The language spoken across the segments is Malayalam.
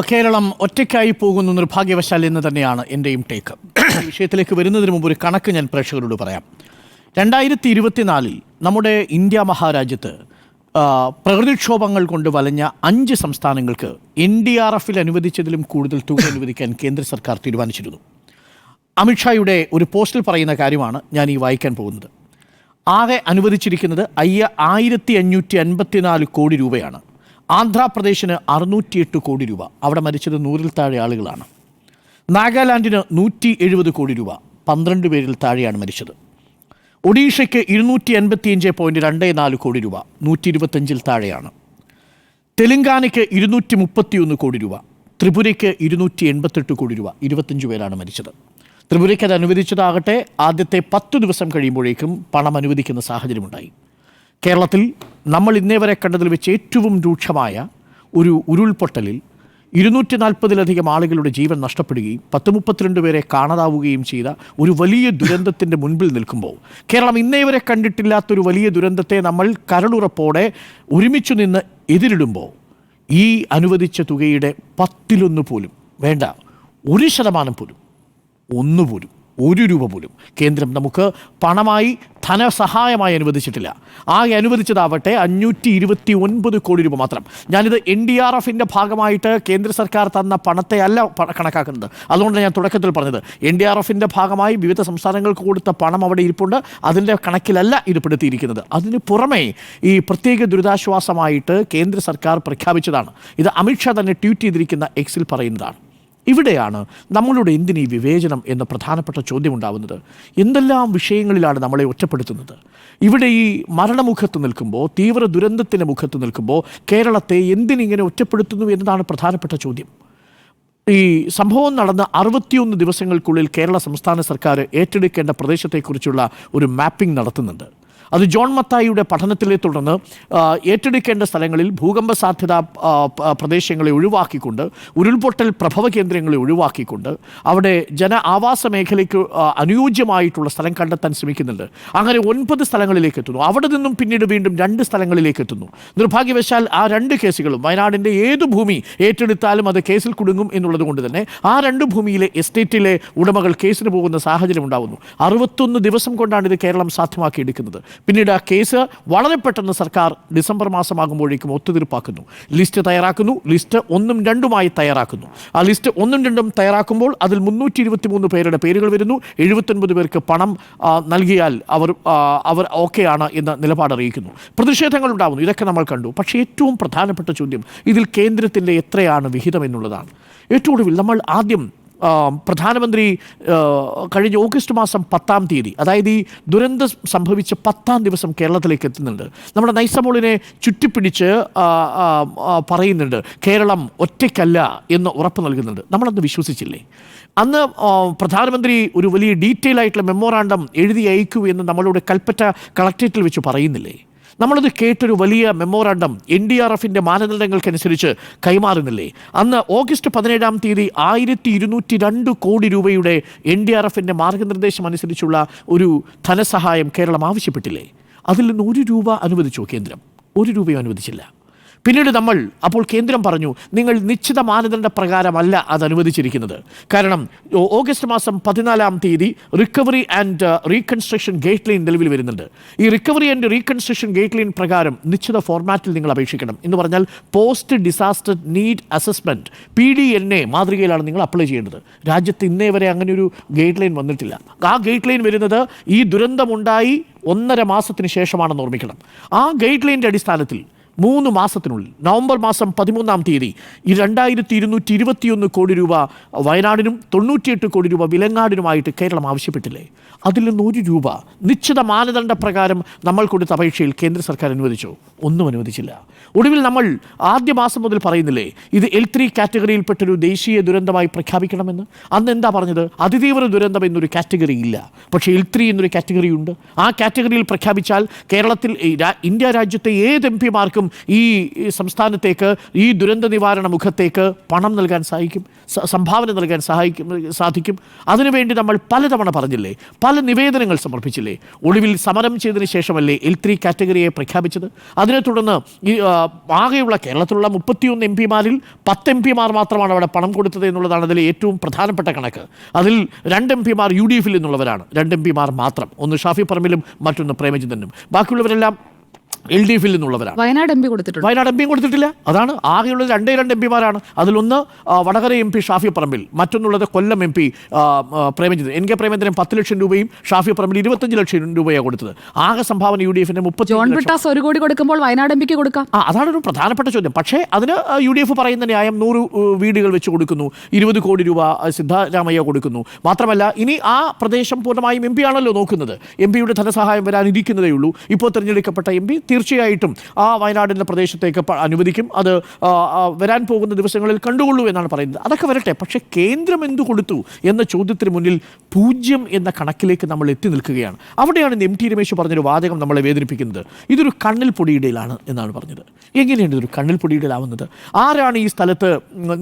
കേരളം ഒറ്റയ്ക്കായി പോകുന്ന നിർഭാഗ്യവശാൽ എന്ന് തന്നെയാണ് എന്റെയും ടേക്ക് വിഷയത്തിലേക്ക് വരുന്നതിന് മുമ്പ് ഒരു കണക്ക് ഞാൻ പ്രേക്ഷകരോട് പറയാം. രണ്ടായിരത്തി ഇരുപത്തിനാലിൽ നമ്മുടെ ഇന്ത്യ മഹാരാജ്യത്ത് പ്രകൃതിക്ഷോഭങ്ങൾ കൊണ്ട് വലഞ്ഞ അഞ്ച് സംസ്ഥാനങ്ങൾക്ക് എൻ ഡി ആർ എഫിൽ അനുവദിച്ചതിലും കൂടുതൽ തുക അനുവദിക്കാൻ കേന്ദ്ര സർക്കാർ തീരുമാനിച്ചിരുന്നു. അമിത്ഷായുടെ ഒരു പോസ്റ്റിൽ പറയുന്ന കാര്യമാണ് ഞാൻ ഈ വായിക്കാൻ പോകുന്നത്. ആകെ അനുവദിച്ചിരിക്കുന്നത് അയ്യ ആയിരത്തി അഞ്ഞൂറ്റി അൻപത്തിനാല് കോടി രൂപയാണ്. ആന്ധ്രാപ്രദേശിന് അറുന്നൂറ്റിയെട്ട് കോടി രൂപ. അവിടെ മരിച്ചത് നൂറിൽ താഴെ ആളുകളാണ്. നാഗാലാൻഡിന് നൂറ്റി എഴുപത് കോടി രൂപ. പന്ത്രണ്ട് പേരിൽ താഴെയാണ് മരിച്ചത്. ഒഡീഷയ്ക്ക് ഇരുന്നൂറ്റി എൺപത്തിയഞ്ച് പോയിന്റ് രണ്ട് നാല് കോടി രൂപ. നൂറ്റി ഇരുപത്തഞ്ചിൽ താഴെയാണ്. തെലങ്കാനയ്ക്ക് ഇരുന്നൂറ്റി മുപ്പത്തിയൊന്ന് കോടി രൂപ. ത്രിപുരയ്ക്ക് ഇരുന്നൂറ്റി എൺപത്തെട്ട് കോടി രൂപ. ഇരുപത്തഞ്ച് പേരാണ് മരിച്ചത്. ത്രിപുരയ്ക്ക് അത് അനുവദിച്ചതാകട്ടെ ആദ്യത്തെ പത്ത് ദിവസം കഴിയുമ്പോഴേക്കും പണം അനുവദിക്കുന്ന സാഹചര്യമുണ്ടായി. കേരളത്തിൽ നമ്മൾ ഇന്നേ വരെ കണ്ടതിൽ വെച്ച് ഏറ്റവും രൂക്ഷമായ ഒരു ഉരുൾപൊട്ടലിൽ ഇരുന്നൂറ്റി നാൽപ്പതിലധികം ആളുകളുടെ ജീവൻ നഷ്ടപ്പെടുകയും പത്ത് മുപ്പത്തിരണ്ട് പേരെ കാണാതാവുകയും ചെയ്ത ഒരു വലിയ ദുരന്തത്തിന്റെ മുൻപിൽ നിൽക്കുമ്പോൾ കേരളം ഇന്നേ വരെ കണ്ടിട്ടില്ലാത്തൊരു വലിയ ദുരന്തത്തെ നമ്മൾ കരളുറപ്പോടെ ഒരുമിച്ചു നിന്ന് എതിരിടുമ്പോൾ ഈ അനുവദിച്ച തുകയുടെ പത്തിലൊന്ന് പോലും വേണ്ട ഒരു ശതമാനം പോലും ഒന്നുപോലും ഒരു രൂപ പോലും കേന്ദ്രം നമുക്ക് പണമായി ധനസഹായമായി അനുവദിച്ചിട്ടില്ല. ആകെ അനുവദിച്ചതാവട്ടെ അഞ്ഞൂറ്റി ഇരുപത്തി ഒൻപത് കോടി രൂപ മാത്രം. ഞാനിത് എൻ ഡി ആർ എഫിന്റെ ഭാഗമായിട്ട് കേന്ദ്ര സർക്കാർ തന്ന പണത്തെ അല്ല കണക്കാക്കുന്നത്. അതുകൊണ്ടാണ് ഞാൻ തുടക്കത്തിൽ പറഞ്ഞത്. എൻ ഡി ആർ എഫിന്റെ ഭാഗമായി വിവിധ സംസ്ഥാനങ്ങൾക്ക് കൊടുത്ത പണം അവിടെ ഇരിപ്പുണ്ട്. അതിന്റെ കണക്കിലല്ല ഇത് പെടുത്തിയിരിക്കുന്നത് അതിന് പുറമേ ഈ പ്രത്യേക ദുരിതാശ്വാസമായിട്ട് കേന്ദ്ര സർക്കാർ പ്രഖ്യാപിച്ചതാണ്. ഇത് അമിത്ഷാ തന്നെ ട്വീറ്റ് ചെയ്തിരിക്കുന്ന എക്സിൽ പറയുന്നതാണ്. ഇവിടെയാണ് നമ്മളുടെ എന്തിന് ഈ വിവേചനം എന്ന പ്രധാനപ്പെട്ട ചോദ്യം ചോദ്യമുണ്ടാവുന്നത്? എന്തെല്ലാം വിഷയങ്ങളിലാണ് നമ്മളെ ഒറ്റപ്പെടുത്തുന്നത്? ഇവിടെ ഈ മരണമുഖത്ത് നിൽക്കുമ്പോൾ തീവ്ര ദുരന്തത്തിന്റെ മുഖത്ത് നിൽക്കുമ്പോൾ കേരളത്തെ എന്തിനിങ്ങനെ ഒറ്റപ്പെടുത്തുന്നു എന്നതാണ് പ്രധാനപ്പെട്ട ചോദ്യം. ഈ സംഭവം നടന്ന അറുപത്തിയൊന്ന് ദിവസങ്ങൾക്കുള്ളിൽ കേരള സംസ്ഥാന സർക്കാർ ഏറ്റെടുക്കേണ്ട പ്രദേശത്തെക്കുറിച്ചുള്ള ഒരു മാപ്പിംഗ് നടത്തുന്നുണ്ട്. അത് ജോൺ മത്തായിയുടെ പഠനത്തിലെ തുടർന്ന് ഏറ്റെടുക്കേണ്ട സ്ഥലങ്ങളിൽ ഭൂകമ്പ സാധ്യത പ്രദേശങ്ങളെ ഒഴിവാക്കിക്കൊണ്ട് ഉരുൾപൊട്ടൽ പ്രഭവ കേന്ദ്രങ്ങളെ ഒഴിവാക്കിക്കൊണ്ട് അവിടെ ജന ആവാസ മേഖലയ്ക്ക് അനുയോജ്യമായിട്ടുള്ള സ്ഥലം കണ്ടെത്താൻ ശ്രമിക്കുന്നുണ്ട്. അങ്ങനെ ഒൻപത് സ്ഥലങ്ങളിലേക്ക് എത്തുന്നു. അവിടെ നിന്നും പിന്നീട് വീണ്ടും രണ്ട് സ്ഥലങ്ങളിലേക്ക് എത്തുന്നു. നിർഭാഗ്യവശാൽ ആ രണ്ട് കേസുകളും വയനാടിന്റെ ഏത് ഭൂമി ഏറ്റെടുത്താലും അത് കേസിൽ കുടുങ്ങും എന്നുള്ളത് കൊണ്ട് തന്നെ ആ രണ്ട് ഭൂമിയിലെ എസ്റ്റേറ്റിലെ ഉടമകൾ കേസിന് പോകുന്ന സാഹചര്യം ഉണ്ടാകുന്നു അറുപത്തൊന്ന് ദിവസം കൊണ്ടാണ് ഇത് കേരളം സാധ്യമാക്കിയെടുക്കുന്നത്. പിന്നീട് ആ കേസ് വളരെ പെട്ടെന്ന് സർക്കാർ ഡിസംബർ മാസമാകുമ്പോഴേക്കും ഒത്തുതീർപ്പാക്കുന്നു. ലിസ്റ്റ് തയ്യാറാക്കുന്നു. ലിസ്റ്റ് ഒന്നും രണ്ടുമായി തയ്യാറാക്കുന്നു. ആ ലിസ്റ്റ് ഒന്നും രണ്ടും തയ്യാറാക്കുമ്പോൾ അതിൽ മുന്നൂറ്റി ഇരുപത്തി മൂന്ന് പേരുടെ പേരുകൾ വരുന്നു. എഴുപത്തൊൻപത് പേർക്ക് പണം നൽകിയാൽ അവർ അവർ ഓക്കെയാണ് എന്ന നിലപാട് അറിയിക്കുന്നു. പ്രതിഷേധങ്ങൾ ഉണ്ടാകുന്നു ഇതൊക്കെ നമ്മൾ കണ്ടു. പക്ഷേ ഏറ്റവും പ്രധാനപ്പെട്ട ചോദ്യം ഇതിൽ കേന്ദ്രത്തിന്റെ എത്രയാണ് വിഹിതം എന്നുള്ളതാണ്. ഏറ്റവും ഒടുവിൽ നമ്മൾ ആദ്യം പ്രധാനമന്ത്രി കഴിഞ്ഞ ഓഗസ്റ്റ് മാസം പത്താം തീയതി അതായത് ഈ ദുരന്തം സംഭവിച്ച പത്താം ദിവസം കേരളത്തിലേക്ക് എത്തുന്നുണ്ട്. നമ്മുടെ നൈസമോളിനെ ചുറ്റിപ്പിടിച്ച് പറയുന്നുണ്ട് കേരളം ഒറ്റയ്ക്കല്ല എന്ന് ഉറപ്പ് നൽകുന്നുണ്ട്. നമ്മളന്ന് വിശ്വസിച്ചില്ലേ? അന്ന് പ്രധാനമന്ത്രി ഒരു വലിയ ഡീറ്റെയിൽ ആയിട്ടുള്ള മെമ്മോറാണ്ടം എഴുതി അയക്കൂ എന്ന് നമ്മളുടെ കൽപ്പറ്റ കളക്ട്രേറ്റിൽ വെച്ച് പറയുന്നില്ലേ? നമ്മളത് കേട്ടൊരു വലിയ മെമ്മോറാണ്ടം എൻ ഡി ആർ എഫിന്റെ മാനദണ്ഡങ്ങൾക്കനുസരിച്ച് കൈമാറുന്നില്ലേ? അന്ന് ഓഗസ്റ്റ് പതിനേഴാം തീയതി ആയിരത്തി ഇരുന്നൂറ്റി രണ്ട് കോടി രൂപയുടെ എൻ ഡി ആർ എഫിന്റെ മാർഗനിർദ്ദേശം അനുസരിച്ചുള്ള ഒരു ധനസഹായം കേരളം ആവശ്യപ്പെട്ടില്ലേ? അതിൽ നിന്ന് ഒരു രൂപ അനുവദിച്ചോ കേന്ദ്രം? ഒരു രൂപയും അനുവദിച്ചില്ല. പിന്നീട് നമ്മൾ അപ്പോൾ കേന്ദ്രം പറഞ്ഞു നിങ്ങൾ നിശ്ചിത മാനദണ്ഡ പ്രകാരമല്ല അത് അനുവദിച്ചിരിക്കുന്നത്. കാരണം ഓഗസ്റ്റ് മാസം പതിനാലാം തീയതി recovery and reconstruction guideline നിലവിൽ വരുന്നുണ്ട്. ഈ recovery and reconstruction guideline പ്രകാരം നിശ്ചിത ഫോർമാറ്റിൽ നിങ്ങൾ അപേക്ഷിക്കണം. എന്ന് പറഞ്ഞാൽ post disaster need assessment P D N A മാതൃകയിലാണ് നിങ്ങൾ അപ്ലൈ ചെയ്യേണ്ടത്. രാജ്യത്ത് ഇന്നേ വരെ അങ്ങനെ ഒരു ഗൈഡ് ലൈൻ വന്നിട്ടില്ല. ആ ഗൈഡ് ലൈൻ വരുന്നത് ഈ ദുരന്തമുണ്ടായി ഒന്നര മാസത്തിന് ശേഷമാണെന്ന് ഓർമ്മിക്കണം. ആ ഗൈഡ് ലൈന്റെ അടിസ്ഥാനത്തിൽ മൂന്ന് മാസത്തിനുള്ളിൽ നവംബർ മാസം പതിമൂന്നാം തീയതി ഈ രണ്ടായിരത്തി ഇരുന്നൂറ്റി ഇരുപത്തിയൊന്ന് കോടി രൂപ വയനാടിനും തൊണ്ണൂറ്റിയെട്ട് കോടി രൂപ വിലങ്ങാടിനുമായിട്ട് കേരളം ആവശ്യപ്പെട്ടില്ലേ? അതിൽ നിന്ന് ഒരു രൂപ നിശ്ചിത മാനദണ്ഡ പ്രകാരം നമ്മൾ കൊടുത്ത അപേക്ഷയിൽ കേന്ദ്ര സർക്കാർ അനുവദിച്ചു? ഒന്നും അനുവദിച്ചില്ല. ഒടുവിൽ നമ്മൾ ആദ്യ മാസം മുതൽ പറയുന്നില്ലേ ഇത് എൽ ത്രീ കാറ്റഗറിയിൽപ്പെട്ടൊരു ദേശീയ ദുരന്തമായി പ്രഖ്യാപിക്കണമെന്ന്? അന്ന് എന്താ പറഞ്ഞത്? അതിതീവ്ര ദുരന്തം എന്നൊരു കാറ്റഗറി ഇല്ല. പക്ഷേ എൽ ത്രീ എന്നൊരു കാറ്റഗറി ഉണ്ട്. ആ കാറ്റഗറിയിൽ പ്രഖ്യാപിച്ചാൽ കേരളത്തിൽ ഇന്ത്യ രാജ്യത്തെ ഏത് എം പിമാർക്കും ആർക്കും ഈ സംസ്ഥാനത്തേക്ക് ഈ ദുരന്ത നിവാരണ മുഖത്തേക്ക് പണം നൽകാൻ സഹായിക്കും സംഭാവന നൽകാൻ സഹായിക്കും സാധിക്കും. അതിനുവേണ്ടി നമ്മൾ പലതവണ പറഞ്ഞില്ലേ പല നിവേദനങ്ങൾ സമർപ്പിച്ചില്ലേ. ഒടുവിൽ സമരം ചെയ്തതിന് ശേഷമല്ലേ എൽ ത്രീ കാറ്റഗറിയെ പ്രഖ്യാപിച്ചത്? അതിനെ തുടർന്ന് ഈ ആകെയുള്ള കേരളത്തിലുള്ള മുപ്പത്തിയൊന്ന് എം പിമാരിൽ പത്ത് എം പിമാർ മാത്രമാണ് അവിടെ പണം കൊടുത്തത് എന്നുള്ളതാണ് അതിലെ ഏറ്റവും പ്രധാനപ്പെട്ട കണക്ക്. അതിൽ രണ്ട് എം പിമാർ യു ഡി എഫിൽ നിന്നുള്ളവരാണ്. രണ്ട് എം പിമാർ മാത്രം. ഒന്ന് ഷാഫി പറമ്പിലും മറ്റൊന്ന് പ്രേമചന്ദ്രനും ബാക്കിയുള്ളവരെല്ലാം എൽ ഡി എഫിൽ നിന്നുള്ളവരാണ്. വയനാട് എം പി കൊടുത്തിട്ടുണ്ട്. വയനാട് എം പിയും കൊടുത്തിട്ടില്ല. അതാണ് ആകെയുള്ളത് രണ്ടേ രണ്ട് എം പിമാരാണ്. അതിലൊന്ന് Vadakara M P Shafi Parambil മറ്റൊന്നുള്ളത് Kollam M P Premachandran. N K Premachandran പത്ത് ലക്ഷം രൂപയും ഷാഫി പറമ്പിൽ ഇരുപത്തഞ്ച് ലക്ഷം രൂപയാണ് കൊടുത്തത്. ആകെ സംഭാവന യു ഡി എഫിന്റെ മുപ്പത്തി ജോൺ ബ്രിട്ടാസ് ഒരു കോടി കൊടുക്കുമ്പോൾ വയനാട് എം പിക്ക് കൊടുക്കാം. ആ അതാണ് ഒരു പ്രധാനപ്പെട്ട ചോദ്യം. പക്ഷേ അതിന് യു ഡി എഫ് പറയുന്ന ന്യായം നൂറ് വീടുകൾ വെച്ച് കൊടുക്കുന്നു ഇരുപത് കോടി രൂപ സിദ്ധാരാമയ്യ കൊടുക്കുന്നു. മാത്രമല്ല ഇനി ആ പ്രദേശം പൂർണമായും എം പി ആണല്ലോ നോക്കുന്നത്. എം പിയുടെ ധനസഹായം വരാനിരിക്കുന്നതേ ഉള്ളൂ ഇപ്പോൾ തിരഞ്ഞെടുക്കപ്പെട്ട എം പി തീർച്ചയായിട്ടും ആ വയനാടിന്റെ പ്രദേശത്തേക്ക് അനുവദിക്കും. അത് വരാൻ പോകുന്ന ദിവസങ്ങളിൽ കണ്ടുകൊള്ളൂ എന്നാണ് പറയുന്നത്. അതൊക്കെ വരട്ടെ. പക്ഷേ കേന്ദ്രം എന്തു കൊടുത്തു എന്ന ചോദ്യത്തിന് മുന്നിൽ പൂജ്യം എന്ന കണക്കിലേക്ക് നമ്മൾ എത്തി നിൽക്കുകയാണ്. അവിടെയാണ് എം ടി രമേശ് പറഞ്ഞൊരു വാചകം നമ്മളെ വേദനിപ്പിക്കുന്നത്. ഇതൊരു കണ്ണിൽ പൊടിയിടയിലാണ് എന്നാണ് പറഞ്ഞത്. എങ്ങനെയാണ് ഇതൊരു കണ്ണിൽ പൊടിയിടലാവുന്നത്? ആരാണ് ഈ സ്ഥലത്ത്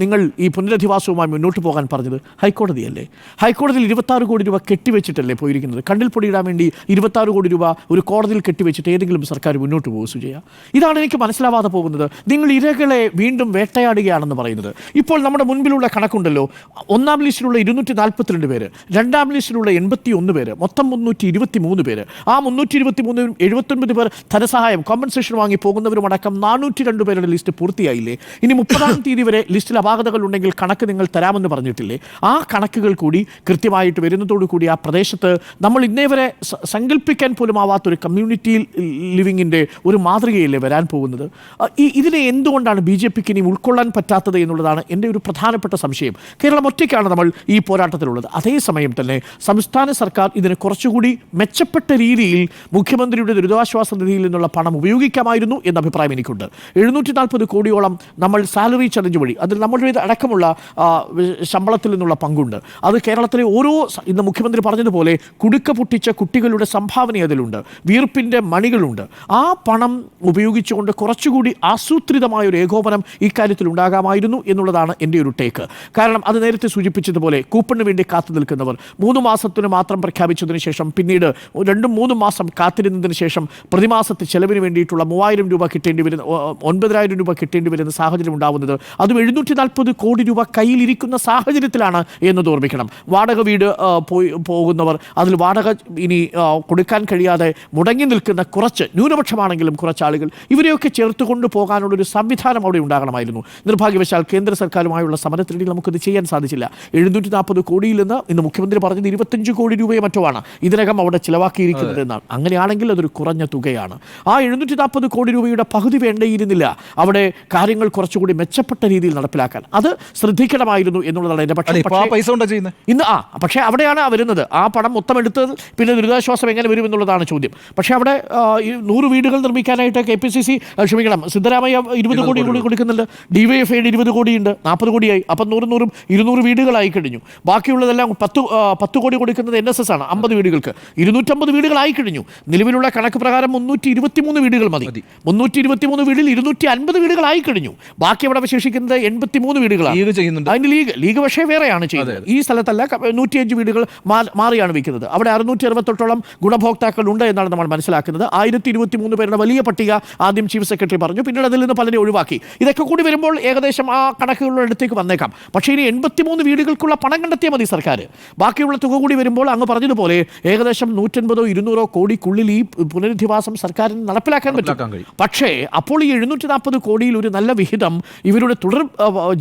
നിങ്ങൾ ഈ പുനരധിവാസവുമായി മുന്നോട്ട് പോകാൻ പറഞ്ഞത്? ഹൈക്കോടതിയല്ലേ ഹൈക്കോടതിയിൽ ഇരുപത്താറ് കോടി രൂപ കെട്ടിവെച്ചിട്ടല്ലേ പോയിരിക്കുന്നത്? കണ്ണിൽ പൊടിയിടാൻ വേണ്ടി ഇരുപത്താറ് കോടി രൂപ ഒരു കോടതിയിൽ കെട്ടിവെച്ചിട്ട് ഏതെങ്കിലും സർക്കാർ മുന്നോട്ട് പോകും സുജയ. ഇതാണ് എനിക്ക് മനസ്സിലാവാതെ പോകുന്നത്. നിങ്ങൾ ഇരകളെ വീണ്ടും വേട്ടയാടുകയാണെന്ന് പറയുന്നത്. ഇപ്പോൾ നമ്മുടെ മുൻപിലുള്ള കണക്കുണ്ടല്ലോ. ഒന്നാം ലിസ്റ്റിലുള്ള ഇരുന്നൂറ്റി നാൽപ്പത്തിരണ്ട് പേര് രണ്ടാം ലിസ്റ്റിലുള്ള എൺപത്തി ഒന്ന് പേര് മൊത്തം മുന്നൂറ്റി ഇരുപത്തി മൂന്ന് പേര്. ആ മുന്നൂറ്റി ഇരുപത്തി മൂന്ന് എഴുപത്തൊൻപത് പേർ ധനസഹായം കോമ്പൻസേഷൻ വാങ്ങി പോകുന്നവരുമടക്കം നാനൂറ്റി രണ്ട് പേരുടെ ലിസ്റ്റ് പൂർത്തിയായില്ലേ? ഇനി മുപ്പതാം തീയതി വരെ ലിസ്റ്റിൽ അപാകതകൾ ഉണ്ടെങ്കിൽ കണക്ക് നിങ്ങൾ തരാമെന്ന് പറഞ്ഞിട്ടില്ലേ? ആ കണക്കുകൾ കൂടി കൃത്യമായിട്ട് വരുന്നതോടു കൂടി ആ പ്രദേശത്ത് നമ്മൾ ഇന്നേ വരെ സങ്കല്പിക്കാൻ പോലും ആവാത്തൊരു കമ്മ്യൂണിറ്റി ലിവിങ്ങിന്റെ ഒരു മാതൃകയല്ലേ വരാൻ പോകുന്നത്? ഈ ഇതിനെ എന്തുകൊണ്ടാണ് ബി ജെ പിക്ക് ഇനി ഉൾക്കൊള്ളാൻ പറ്റാത്തത് എന്നുള്ളതാണ് എന്റെ ഒരു പ്രധാനപ്പെട്ട സംശയം. കേരളം ഒറ്റയ്ക്കാണ് നമ്മൾ ഈ പോരാട്ടത്തിലുള്ളത്. അതേസമയം തന്നെ സംസ്ഥാന സർക്കാർ ഇതിന് കുറച്ചുകൂടി മെച്ചപ്പെട്ട രീതിയിൽ മുഖ്യമന്ത്രിയുടെ ദുരിതാശ്വാസ നിധിയിൽ നിന്നുള്ള പണം ഉപയോഗിക്കാമായിരുന്നു എന്ന അഭിപ്രായം എനിക്കുണ്ട്. എഴുന്നൂറ്റി നാൽപ്പത് കോടിയോളം നമ്മൾ സാലറി ചലഞ്ച് വഴി അതിൽ നമ്മളുടെ അടക്കമുള്ള ശമ്പളത്തിൽ നിന്നുള്ള പങ്കുണ്ട്. അത് കേരളത്തിലെ ഓരോ ഇന്ന് മുഖ്യമന്ത്രി പറഞ്ഞതുപോലെ കുടുക്ക പൊട്ടിച്ച കുട്ടികളുടെ സംഭാവന അതിലുണ്ട്. വീർപ്പിന്റെ മണികളുണ്ട്. ആ പണം ഉപയോഗിച്ചുകൊണ്ട് കുറച്ചുകൂടി ആസൂത്രിതമായ ഒരു ഏകോപനം ഇക്കാര്യത്തിൽ ഉണ്ടാകാമായിരുന്നു എന്നുള്ളതാണ് എന്റെ ഒരു ടേക്ക് കാരണം അത് നേരത്തെ സൂചിപ്പിച്ചതുപോലെ കൂപ്പണിന് വേണ്ടി കാത്തു നിൽക്കുന്നവർ മൂന്ന് മാസത്തിന് മാത്രം പ്രഖ്യാപിച്ചതിന് ശേഷം പിന്നീട് രണ്ടും മൂന്നും മാസം കാത്തിരുന്നതിന് ശേഷം പ്രതിമാസത്തെ ചെലവിന് വേണ്ടിയിട്ടുള്ള മൂവായിരം രൂപ കിട്ടേണ്ടി വരുന്ന ഒൻപതിനായിരം രൂപ കിട്ടേണ്ടി വരുന്ന സാഹചര്യം ഉണ്ടാവുന്നത് അതും എഴുന്നൂറ്റി നാൽപ്പത് കോടി രൂപ കയ്യിലിരിക്കുന്ന സാഹചര്യത്തിലാണ് എന്നത് ഓർമ്മിക്കണം. വാടക വീട് പോയി പോകുന്നവർ അതിൽ വാടക ഇനി കൊടുക്കാൻ കഴിയാതെ മുടങ്ങി നിൽക്കുന്ന കുറച്ച് ന്യൂനപക്ഷമാണെങ്കിലും കുറച്ച് ആളുകൾ ഇവരെയൊക്കെ ചേർത്ത് കൊണ്ടുപോകാനുള്ളൊരു പോകാനുള്ളൊരു സംവിധാനം അവിടെ ഉണ്ടാകണമായിരുന്നു. നിർഭാഗ്യവശാൽ കേന്ദ്ര സർക്കാരുമായുള്ള സമരത്തിനിടയിൽ നമുക്കത് ചെയ്യാൻ സാധിച്ചില്ല. എഴുന്നൂറ്റി നാൽപ്പത് കോടിയിൽ നിന്ന് ഇന്ന് മുഖ്യമന്ത്രി പറഞ്ഞത് ഇരുപത്തഞ്ച് കോടി രൂപയെ മറ്റോ ആണ്. ഇതിനകം അവിടെ ചിലവാക്കിയിരിക്കുന്നത് എന്നാണ്. അങ്ങനെയാണെങ്കിൽ അതൊരു കുറഞ്ഞ തുകയാണ്. ആ എഴുന്നൂറ്റി നാൽപ്പത് കോടി രൂപയുടെ പകുതി വേണ്ടിയിരുന്നില്ല. അവിടെ കാര്യങ്ങൾ കുറച്ചുകൂടി മെച്ചപ്പെട്ട രീതിയിൽ നടപ്പിലാക്കാൻ. അത് ശ്രദ്ധിക്കണമായിരുന്നു എന്നുള്ളതാണ് എന്റെ പക്ഷേ. ഇന്ന് ആ പക്ഷേ അവിടെയാണ് വരുന്നത്. ആ പണം മൊത്തം എടുത്തത് പിന്നെ ദുരിതാശ്വാസം എങ്ങനെ വരും എന്നുള്ളതാണ് ചോദ്യം. പക്ഷേ അവിടെ ഈ നൂറ് വീടുകൾ നിർമ്മിക്കാനായിട്ട് കെ പി സി സി ക്ഷമിക്കണം സിദ്ധരാമയ്യ ഇരുപത് കോടി കൂടി കൊടുക്കുന്നുണ്ട്. ഡി വൈ എഫ് ഐയുടെ ഇരുപത് കോടിയുണ്ട് നാൽപ്പത് കോടിയായി. അപ്പം നൂറ് നൂറും ഇരുന്നൂറ് വീടുകളായി കഴിഞ്ഞു. ബാക്കിയുള്ളതെല്ലാം പത്ത് പത്ത് കോടി കൊടുക്കുന്നത് എൻ എസ് എസ് ആണ്. അമ്പത് വീടുകൾക്ക്. ഇരുന്നൂറ്റമ്പത് വീടുകളായി കഴിഞ്ഞു. നിലവിലുള്ള കണക്ക് പ്രകാരം മുന്നൂറ്റി ഇരുപത്തിമൂന്ന് വീടുകൾ മതി. മുന്നൂറ്റി ഇരുപത്തിമൂന്ന് വീടിൽ ഇരുന്നൂറ്റി അൻപത് വീടുകളായി കഴിഞ്ഞു. ബാക്കി അവിടെ അവശേഷിക്കുന്നത് എൺപത്തിമൂന്ന് വീടുകളാണ്. ലീഗ് ചെയ്യുന്നുണ്ട്. അതിന് ലീഗ് ലീഗ് പക്ഷേ വേറെയാണ് ചെയ്യുന്നത്. ഈ സ്ഥലത്തല്ല നൂറ്റിയഞ്ച് വീടുകൾ മാറിയാണ് വിൽക്കുന്നത്. അവിടെ അറുന്നൂറ്റി അറുപത്തെട്ടോളം ഗുണഭോക്താക്കൾ ഉണ്ട് എന്നാണ് നമ്മൾ മനസ്സിലാക്കുന്നത്. ആയിരത്തി ഇരുപത്തി മൂന്ന് പേരുടെ വലിയ പട്ടിക ആദ്യം ചീഫ് സെക്രട്ടറി പറഞ്ഞു പിന്നീട് അതിൽ നിന്ന് പലരെ ഒഴിവാക്കി. ഇതൊക്കെ കൂടി വരുമ്പോൾ ഏകദേശം ആ കണക്കുകളുടെ അടുത്തേക്ക് വന്നേക്കാം. പക്ഷേ ഇനി എൺപത്തിമൂന്ന് വീടുകൾക്കുള്ള പണം കണ്ടെത്തിയാൽ മതി സർക്കാർ ബാക്കിയുള്ള തുക കൂടി വരുമ്പോൾ അങ്ങ് പറഞ്ഞതുപോലെ ഏകദേശം നൂറ്റൻപതോ ഇരുന്നൂറോ കോടിക്കുള്ളിൽ ഈ പുനരധിവാസം സർക്കാരിന് നടപ്പിലാക്കാൻ പറ്റും. പക്ഷേ അപ്പോൾ ഈ എഴുന്നൂറ്റി നാൽപ്പത് കോടിയിൽ ഒരു നല്ല വിഹിതം ഇവരുടെ തുടർ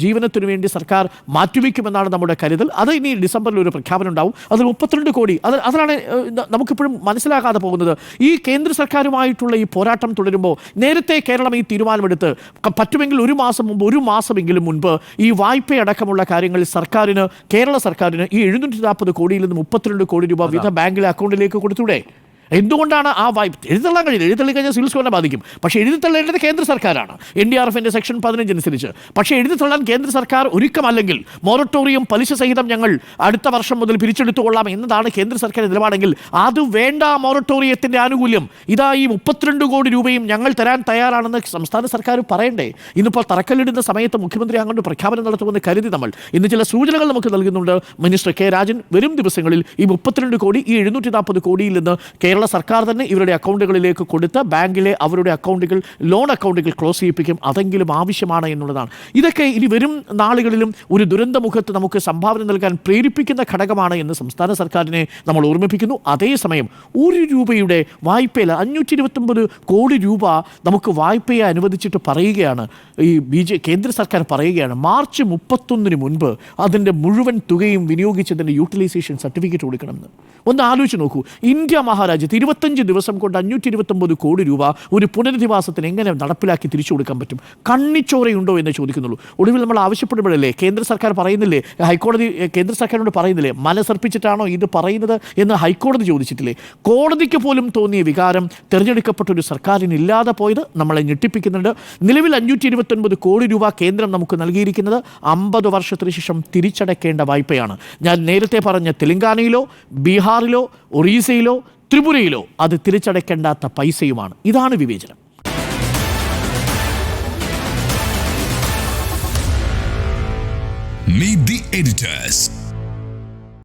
ജീവനത്തിനു വേണ്ടി സർക്കാർ മാറ്റിവെക്കുമെന്നാണ് നമ്മുടെ കരുതൽ. അത് ഇനി ഡിസംബറിൽ ഒരു പ്രഖ്യാപനം ഉണ്ടാവും. അതിൽ മുപ്പത്തിരണ്ട് കോടി അത് അതിലാണ് ഏഹ്, നമുക്കിപ്പോഴും മനസ്സിലാകാതെ പോകുന്നത്. ഈ കേന്ദ്ര സർക്കാരുമായിട്ടുള്ള ഈ പോരാട്ടം തുടരുമ്പോൾ നേരത്തെ കേരളം ഈ തീരുമാനമെടുത്ത് പറ്റുമെങ്കിൽ ഒരു മാസം മുമ്പ് ഒരു മാസമെങ്കിലും മുൻപ് ഈ വായ്പയടക്കമുള്ള കാര്യങ്ങളിൽ സർക്കാരിന് കേരള സർക്കാരിന് ഈ എഴുന്നൂറ്റി നാൽപ്പത് കോടിയിൽ നിന്ന് മുപ്പത്തിരണ്ട് കോടി രൂപ വിവിധ ബാങ്കിലെ അക്കൗണ്ടിലേക്ക് കൊടുത്തൂടെ? എന്തുകൊണ്ടാണ് ആ വായ്പ എഴുതള്ളാൻ കഴിയില്ല. എഴുതള്ളി കഴിഞ്ഞാൽ സിവിൽ സ്കോറിനെ ബാധിക്കും. പക്ഷേ എഴുതിത്തള്ളേണ്ടത് കേന്ദ്ര സർക്കാരാണ്. എൻ ഡി ആർ എഫിന്റെ സെക്ഷൻ പതിനഞ്ച് അനുസരിച്ച്. പക്ഷേ എഴുതിത്തള്ളാൻ കേന്ദ്ര സർക്കാർ ഒരുക്കമല്ലെങ്കിൽ മൊറട്ടോറിയം പലിശ സഹിതം ഞങ്ങൾ അടുത്ത വർഷം മുതൽ പിരിച്ചെടുത്തുകൊള്ളാം എന്നതാണ് കേന്ദ്ര സർക്കാർ നിലപാടെങ്കിൽ അത് വേണ്ട മൊറട്ടോറിയത്തിന്റെ ആനുകൂല്യം. ഇതാ ഈ മുപ്പത്തിരണ്ട് കോടി രൂപയും ഞങ്ങൾ തരാൻ തയ്യാറാണെന്ന് സംസ്ഥാന സർക്കാർ പറയണ്ടേ? ഇന്നിപ്പോൾ തറക്കല്ലിടുന്ന സമയത്ത് മുഖ്യമന്ത്രി അങ്ങോട്ട് പ്രഖ്യാപനം നടത്തുമെന്ന് കരുതി നമ്മൾ. ഇന്ന് ചില സൂചനകൾ നമുക്ക് നൽകുന്നുണ്ട്. മിനിസ്റ്റർ കെ രാജൻ വരും ദിവസങ്ങളിൽ ഈ മുപ്പത്തിരണ്ട് കോടി ഈ എഴുന്നൂറ്റി നാൽപ്പത് കോടിയിൽ നിന്ന് കേരള സർക്കാർ തന്നെ ഇവരുടെ അക്കൗണ്ടുകളിലേക്ക് കൊടുത്ത് ബാങ്കിലെ അവരുടെ അക്കൗണ്ടുകൾ ലോൺ അക്കൗണ്ടുകൾ ക്ലോസ് ചെയ്യിപ്പിക്കും. അതെങ്കിലും ആവശ്യമാണ് എന്നുള്ളതാണ്. ഇതൊക്കെ ഇനി വരും നാളുകളിലും ഒരു ദുരന്തമുഖത്ത് നമുക്ക് സംഭാവന നൽകാൻ പ്രേരിപ്പിക്കുന്ന ഘടകമാണ് എന്ന് സംസ്ഥാന സർക്കാരിനെ നമ്മൾ ഓർമ്മിപ്പിക്കുന്നു. അതേസമയം ഒരു രൂപയുടെ വായ്പയിൽ അഞ്ഞൂറ്റി ഇരുപത്തൊമ്പത് കോടി രൂപ നമുക്ക് വായ്പയെ അനുവദിച്ചിട്ട് പറയുകയാണ്. ഈ ബി ജെ കേന്ദ്ര സർക്കാർ പറയുകയാണ് മാർച്ച് മുപ്പത്തൊന്നിന് മുൻപ് അതിന്റെ മുഴുവൻ തുകയും വിനിയോഗിച്ചതിന്റെ യൂട്ടിലൈസേഷൻ സർട്ടിഫിക്കറ്റ് കൊടുക്കണമെന്ന്. ഒന്ന് ആലോചിച്ച് നോക്കൂ. ഇന്ത്യ മഹാരാജ്യത്ത് ഇരുപത്തഞ്ച് ദിവസം കൊണ്ട് അഞ്ഞൂറ്റി ഇരുപത്തൊമ്പത് കോടി രൂപ ഒരു പുനരധിവാസത്തിന് എങ്ങനെ നടപ്പിലാക്കി തിരിച്ചു കൊടുക്കാൻ പറ്റും? കണ്ണിച്ചോറയുണ്ടോ എന്ന് ചോദിക്കുന്നുള്ളൂ. ഒടുവിൽ നമ്മൾ ആവശ്യപ്പെടുമ്പോഴല്ലേ കേന്ദ്ര സർക്കാർ പറയുന്നില്ലേ? ഹൈക്കോടതി കേന്ദ്ര സർക്കാരിനോട് പറയുന്നില്ലേ? മനസ്സർപ്പിച്ചിട്ടാണോ ഇത് പറയുന്നത് എന്ന് ഹൈക്കോടതി ചോദിച്ചിട്ടില്ലേ? കോടതിക്ക് പോലും തോന്നിയ വികാരം തിരഞ്ഞെടുക്കപ്പെട്ട ഒരു സർക്കാരിനില്ലാതെ പോയത് നമ്മളെ ഞെട്ടിപ്പിക്കുന്നുണ്ട്. നിലവിൽ അഞ്ഞൂറ്റി ഇരുപത്തൊൻപത് കോടി രൂപ കേന്ദ്രം നമുക്ക് നൽകിയിരിക്കുന്നത് അമ്പത് വർഷത്തിന് ശേഷം തിരിച്ചടയ്ക്കേണ്ട വായ്പയാണ്. ഞാൻ നേരത്തെ പറഞ്ഞ തെലങ്കാനയിലോ ബീഹാറിലോ ഒറീസയിലോ ത്രിപുരയിലോ അത് തിരിച്ചടയ്ക്കേണ്ടാത്ത പൈസയുമാണ് ഇതാണ് വിവേചനം Meet the editors.